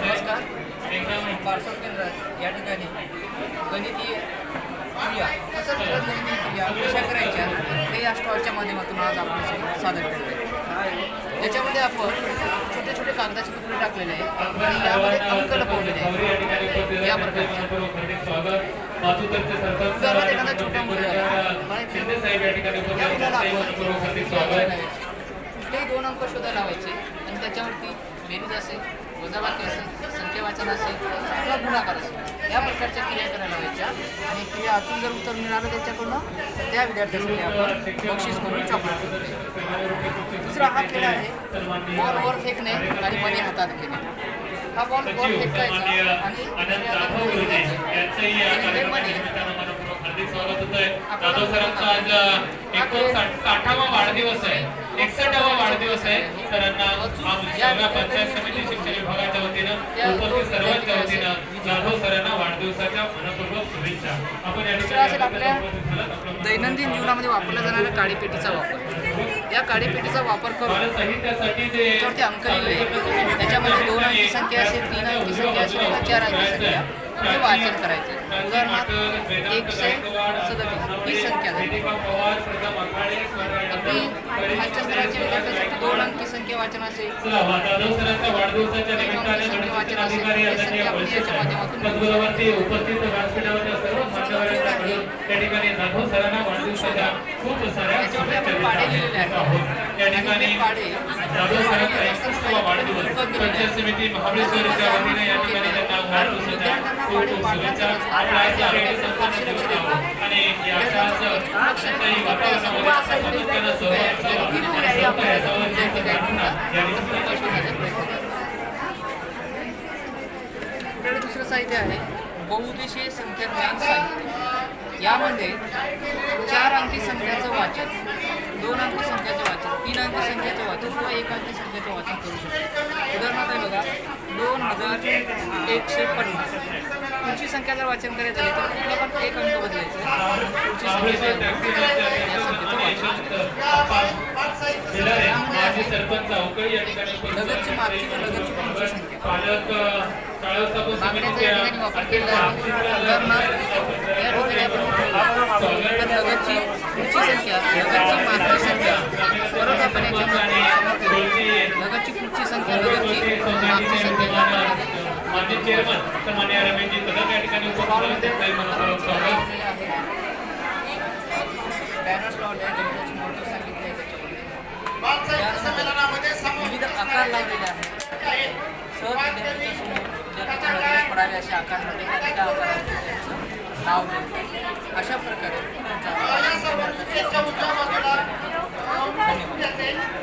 नमस्कार पार्सल केंद्रात या ठिकाणी गणितीय क्रिया करत गणितीय क्रिया कशा करायच्या हे या स्टॉलच्या माध्यमातून आज आपण सादर करतो याच्यामध्ये आपण छोटे छोटे कागदाचे तुकडे टाकलेले आहे आणि यामध्ये अंक लपवलेले गौरी या प्रकारचे उदाहरणार्थ एखादा छोटा मुलगा आहे. गौरीच्या मला एक शिंदे साहेब या ठिकाणी उपस्थित या आहेत. मुलाला त्यांचंही आपण. कुठलेही दोन अंक शोधा लावायचे त्याच्यावरती बेरीज असेल वजाबाकी असेल संख्या वाचन असेल किंवा गुणाकार असेल या प्रकारच्या क्रिया करायला लावायच्या आणि क्रिया अचूक जर उत्तर मिळालं त्याच्याकडून त्या विद्यार्थ्यासाठी आपण बक्षीस म्हणून चॉकलेट दुसरा हा खेळ आहे बॉल वर फेकणे आणि मध्ये हातात घेणे. हा बॉल वर सचिव फेकायचा आणि हे कार्यक्रमाच्या मध्ये एकोणसाठावा वाढदिवस आहे. एकसष्टावा वाढदिवस आहे. सरांना आमच्या पंचायत समिती शिक्षण विभागाच्या वतीनं उपस्थित सर्वांच्या वतीनं जाधव सरांना वाढदिवसाच्या मनपूर्वक शुभेच्छा. आपण या आपल्या दैनंदिन जीवनामध्ये वापरल्या जाणाऱ्या काडीपेटीचा वापर. या काडीपेटीचा वापर करून त्याच्यामध्ये दोन अंकी संख्या असेल तीन अंकी संख्या असेल किंवा चार अंकी संख्या. हे वाचन करायचं. उदाहरणार्थ एकशे सदतीस. ही संख्या झाली. अगदी खालच्या स्तराच्या विद्यार्थ्यासाठी दोन अंकी संख्या वाचन असेल. व्यासपीठावरच्या सर्व मान्यवरांकडून त्या ठिकाणी जाधव सरांना वाढदिवसाच्या खूप साऱ्या याच्यामध्ये आपण पाडे लिहिलेले आहोत. ठिकाणी हे जाधव सरांचा वाढदिवस पंचायत समिती महाबळेश्वरच्या वतीने या ठिकाणी दुसरं साहित्य आहे बहुदेशीय संख्याज्ञान साहित्य. यामध्ये चार अंकी संख्याचं वाचन दोन अंक संख्याचं वाचन तीन अंक संख्याचं वाचन किंवा एक अंकी संख्याचं वाचन करू शकतो. उदाहरणार्थ बघा दोन हजार एकशे पन्नास. पुढची संख्या जर वाचन करायचं झाली तर कुठला पण एक अंक बदलायचं पुढची संख्या लगतची मागची व. लगतची पुढची संख्या. मागण्याचा या ठिकाणी वापर केला. उदाहरणार्थ लगतची पुढची संख्या. लगतची मागची संख्या परत आपण याच्यामध्ये. लगतची पुढची संख्या लगतची मागची संख्या. बॅनर्स लावले जनतेचे महत्त्व सांगितले त्याच्यामध्ये विविध आकार लावलेले आहेत सर पडावे अशा आकारमध्ये नाव अशा प्रकारे धन्यवाद